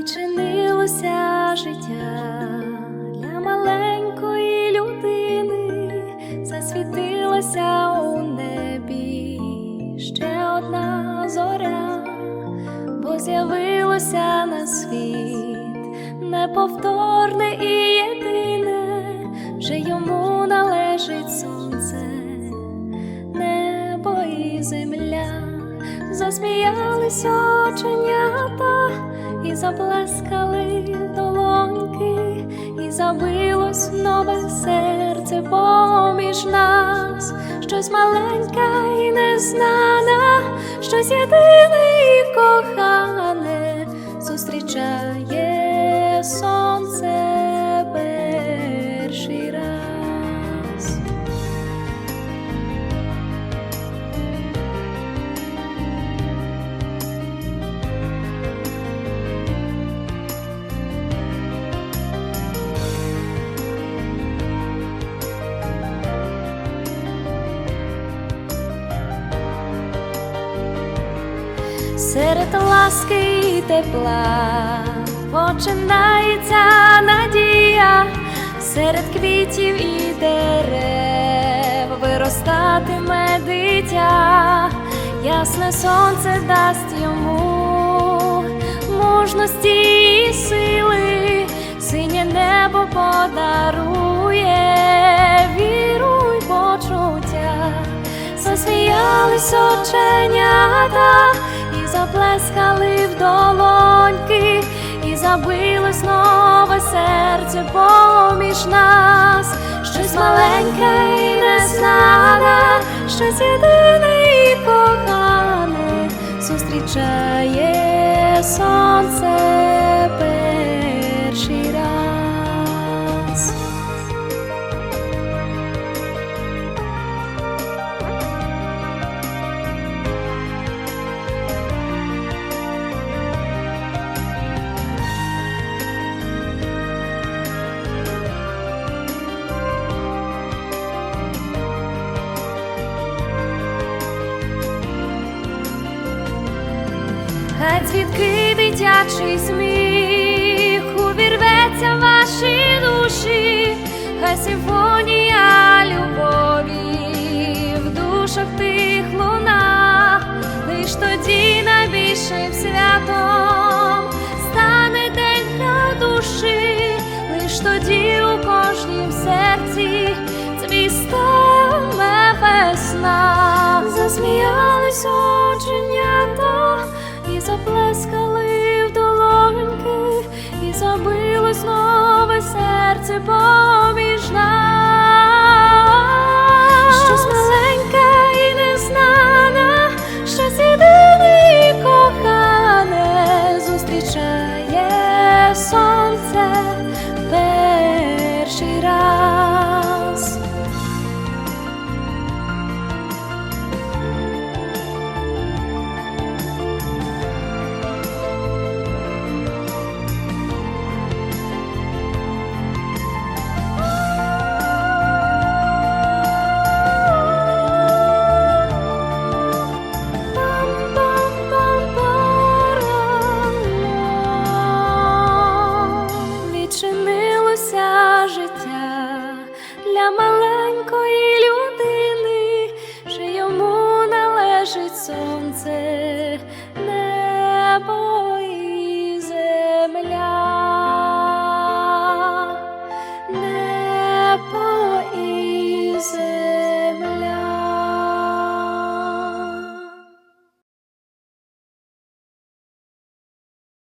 відчинилося життя для маленької людини, засвітилася у небі ще одна зоря, бо з'явилося на світ неповторне і єдине, вже йому належить сонце, небо і земля, засміялись оченята і заплескали долоньки, і забилось нове серце поміж нас, щось маленьке і незнане, щось єдине і кохане зустрічає сонце Серед ласки і тепла починається надія, серед квітів і дерев виростатиме дитя, ясне сонце дасть йому мужності і сили, синє небо подарує, віру почуття. Засміялись оченята і забилось нове серце поміж нас, щось маленьке і незнане, щось єдине і кохане зустрічає сонце Хай дзвінки дитячий сміх увірветься в ваші душі, хай симфонія любові в душах тих луна, лиш тоді найбільшим святом стане день для душі, лиш тоді у кожнім серці цвістиме весна, засміялись оченята заплескали в долоньки, і забилось нове серце поміж нас. Щось маленьке і незнане, щось єдине і кохане зустрічає сонце перший раз. маленької людини, що йому належить сонце небо.